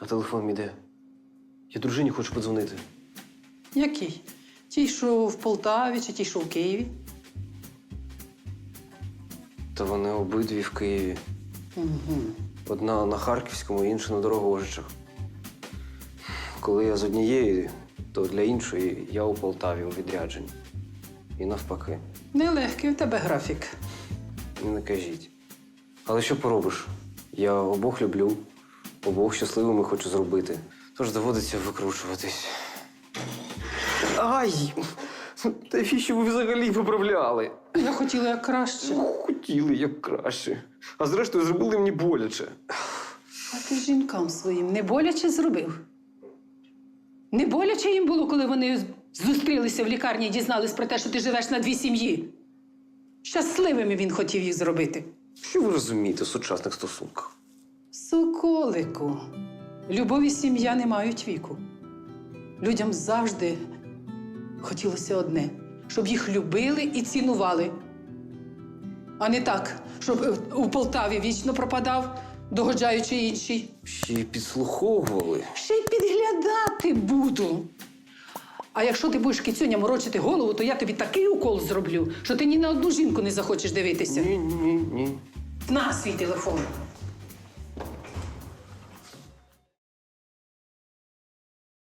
А телефон мій де? Я дружині хочу подзвонити. Який? Ті, що в Полтаві, чи ті, що в Києві? Та вони обидві в Києві. Угу. Одна на Харківському, інша на Дорогожичах. Коли я з однієї, то для іншої я у Полтаві у відрядженні. І навпаки, Нелегкий у тебе графік. не кажіть. Але що поробиш? Я обох люблю, обох щасливими хочу зробити. Тож доводиться викручуватись. Ай! Та що ви взагалі виправляли? Я хотіла як краще. Хотіли як краще. А зрештою зробили мені боляче. А ти жінкам своїм не боляче зробив? Не боляче їм було, коли вони зустрілися в лікарні і дізнались про те, що ти живеш на дві сім'ї. Щасливими він хотів їх зробити. Що ви розумієте в сучасних стосунках? Соколику, любов і сім'я не мають віку. Людям завжди хотілося одне, щоб їх любили і цінували. А не так, щоб е, у Полтаві вічно пропадав, догоджаючи іншій. Ще й підслуховували. Ще й підглядати буду. А якщо ти будеш кицюня морочити голову, то я тобі такий укол зроблю, що ти ні на одну жінку не захочеш дивитися. Ні, ні, ні. На свій телефон.